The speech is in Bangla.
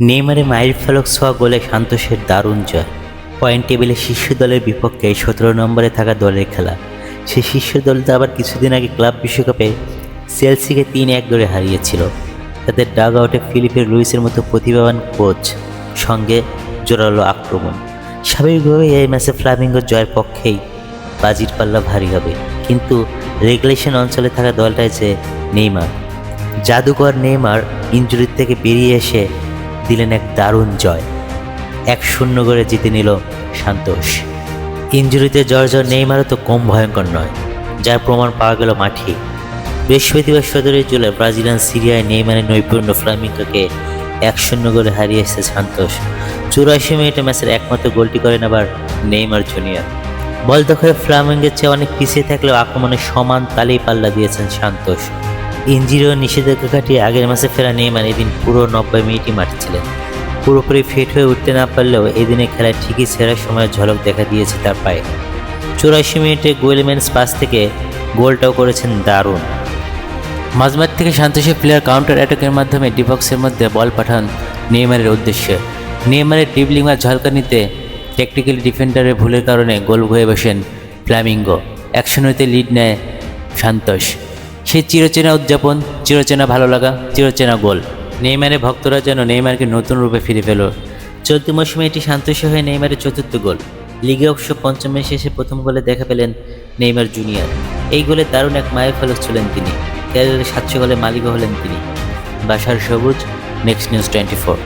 নেইমারে মাইল ফলক ছোঁয়া গোলে সান্তোষের দারুণ জয়। পয়েন্ট টেবিলে শীর্ষ দলের বিপক্ষে সতেরো নম্বরে থাকা দলের খেলা। সেই শীর্ষ দলটা আবার কিছুদিন আগে ক্লাব বিশ্বকাপে সেলসিকে তিন এক দরে হারিয়েছিল। তাদের ডাগ আউটে ফিলিপের লুইসের মতো প্রতিভাবান কোচ সঙ্গে জোরালো আক্রমণ। স্বাভাবিকভাবে এই ম্যাচে ফ্লামিঙ্গো জয়ের পক্ষেই বাজির পাল্লা ভারী হবে। কিন্তু রেগুলেশন অঞ্চলে থাকা দলটায় যে নেইমার। জাদুকর নেইমার ইঞ্জুরির থেকে বেরিয়ে এসে দিলেন এক দারুণ জয়। এক শূন্য করে জিতে নিল সান্তোষ। ইঞ্জুরিতে জর্জর নেইমারও তো কম ভয়ঙ্কর নয়, যার প্রমাণ পাওয়া গেল মাঠে। বৃহস্পতিবার সদরে জুলাই ব্রাজিলিয়ান সিরিয়ায় নেইমারের নৈপুণ্য ফ্লামিঙ্গোকে এক শূন্য গোলে হারিয়েছে সান্তোষ। চুরাশি মিনিটে ম্যাচের একমাত্র গোলটি করেন আবার নেইমার জুনিয়র। বল দখলে ফ্লামিঙ্গের চেয়ে অনেক পিছিয়ে থাকলেও আক্রমণে সমান তালেই পাল্লা দিয়েছেন সান্তোষ। ইঞ্জিরি ও নিষেধাজ্ঞা কাটিয়ে আগের মাসে ফেরা নেইমার এদিন পুরো নব্বই মিনিটই মাঠে ছিলেন। পুরোপুরি ফিট হয়ে উঠতে না পারলেও এদিনে খেলায় ঠিকই সেরা সময়ের ঝলক দেখা দিয়েছে তার পায়ে। চুরাশি মিনিটে গোয়েলম্যান্স পাস থেকে গোলটাও করেছেন দারুণ। মাঝমাঠ থেকে সন্তোষী প্লেয়ার কাউন্টার অ্যাটাকের মাধ্যমে ডিবক্সের মধ্যে বল পাঠান নেইমারের উদ্দেশ্যে। নেইমারের ডিবলিং আর ঝলকানিতে টেকনিক্যাল ডিফেন্ডারের ভুলের কারণে গোল হয়ে বসেন ফ্ল্যামিঙ্গো একশো নয়তে লিড নেয় সান্তোষ। সেই চিরচেনা উদযাপন, চিরচেনা ভালো লাগা, চিরচেনা গোল। নেইমারের ভক্তরা যেন নেইমারকে নতুন রূপে ফিরে পেল। চলতি মৌসুমে এটি সন্তোষী হয়ে নেইমারের চতুর্থ গোল। লিগে অবশ্য পঞ্চমের শেষে প্রথম গোলে দেখা পেলেন নেইমার জুনিয়র। এই গোলে দারুণ এক মায়ের ফলক ছিলেন তিনি। ক্যারিয়ারের সাতশো গোলে মালিকও হলেন তিনি। বাসার সবুজ নেক্সট নিউজ টোয়েন্টি ফোর